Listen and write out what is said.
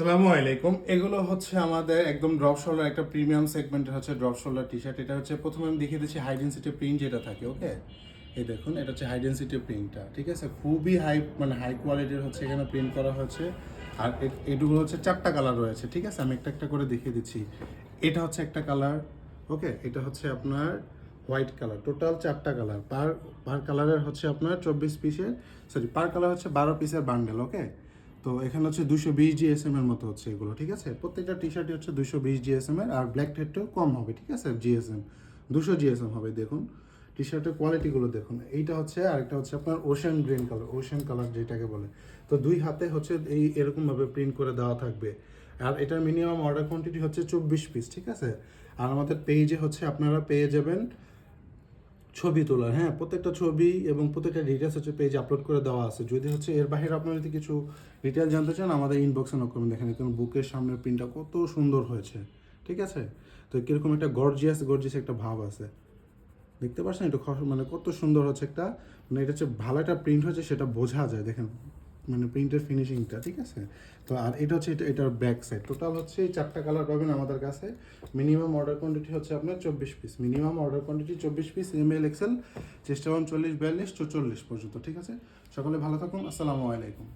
সালামু আলাইকুম। এগুলো হচ্ছে আমাদের একদম ড্রপ শোল্ডার একটা প্রিমিয়াম সেগমেন্টের হচ্ছে ড্রপ শোল্ডার টি শার্ট এটা হচ্ছে প্রথমে আমি দেখিয়ে দিচ্ছি হাই ডেন্সিটি প্রিন্ট যেটা থাকে ওকে এই দেখুন, এটা হচ্ছে হাই ডেন্সিটি প্রিন্টটা ঠিক আছে? খুবই হাই মানে হাই কোয়ালিটির হচ্ছে এখানে প্রিন্ট করা হয়েছে আর এগুলো হচ্ছে চারটা কালার রয়েছে, ঠিক আছে? আমি একটা একটা করে দেখিয়ে দিচ্ছি। এটা হচ্ছে একটা কালার ওকে এটা হচ্ছে আপনার হোয়াইট কালার টোটাল চারটা কালার পার পার কালারের হচ্ছে আপনার চব্বিশ পিসের সরি পার কালার হচ্ছে বারো পিসের বান্ডেল ওকে তো এখানে হচ্ছে দুশো বিশ জিএসএম এর মতো হচ্ছে এগুলো, ঠিক আছে? প্রত্যেকটা টি শার্টই হচ্ছে দুশো বিশ জিএসএম এর, আর ব্ল্যাক টেটটাও কম হবে, ঠিক আছে? জিএসএম দুশো জিএসএম হবে, দেখুন। টি শার্টের কোয়ালিটিগুলো দেখুন। এইটা হচ্ছে আরেকটা হচ্ছে আপনার ocean green colour ocean colour যেটাকে বলে। তো দুই হাতে হচ্ছে এই এরকমভাবে প্রিন্ট করে দেওয়া থাকবে। আর এটার মিনিমাম অর্ডার কোয়ান্টিটি হচ্ছে চব্বিশ পিস ঠিক আছে? আর আমাদের পেজে হচ্ছে আপনারা পেয়ে যাবেন ছবি তোলার হ্যাঁ প্রত্যেকটা ছবি এবং প্রত্যেকটা ডিটেলস হচ্ছে পেজ আপলোড করে দেওয়া আছে। যদি হচ্ছে এর বাইরে আপনারা যদি কিছু ডিটেল জানতে চান, আমাদের ইনবক্সে নক করবেন দেখেন কারণ বুকের সামনের প্রিন্টটা কত সুন্দর হয়েছে, ঠিক আছে? তো কীরকম একটা গর্জিয়াস গর্জিয়াস একটা ভাব আছে। দেখতে পাচ্ছেন? একটু মানে কত সুন্দর হচ্ছে একটা মানে এটা হচ্ছে ভালো একটা প্রিন্ট হচ্ছে সেটা বোঝা যায়, দেখেন। মানে প্রিন্টের ফিনিশিংটা ঠিক আছে? তো আর এটা হচ্ছে, এটা, এটার ব্যাক সাইড টোটাল হচ্ছে এই চারটা কালার পাবেন আমাদের কাছে। মিনিমাম অর্ডার কোয়ান্টিটি হচ্ছে আপনার চব্বিশ পিস মিনিমাম অর্ডার কোয়ান্টিটি চব্বিশ পিস এম এল এক্সেল চেষ্টা করুন চল্লিশ, বিয়াল্লিশ চল্লিশ পর্যন্ত, ঠিক আছে? সকলে ভালো থাকুন, আসসালামু আলাইকুম।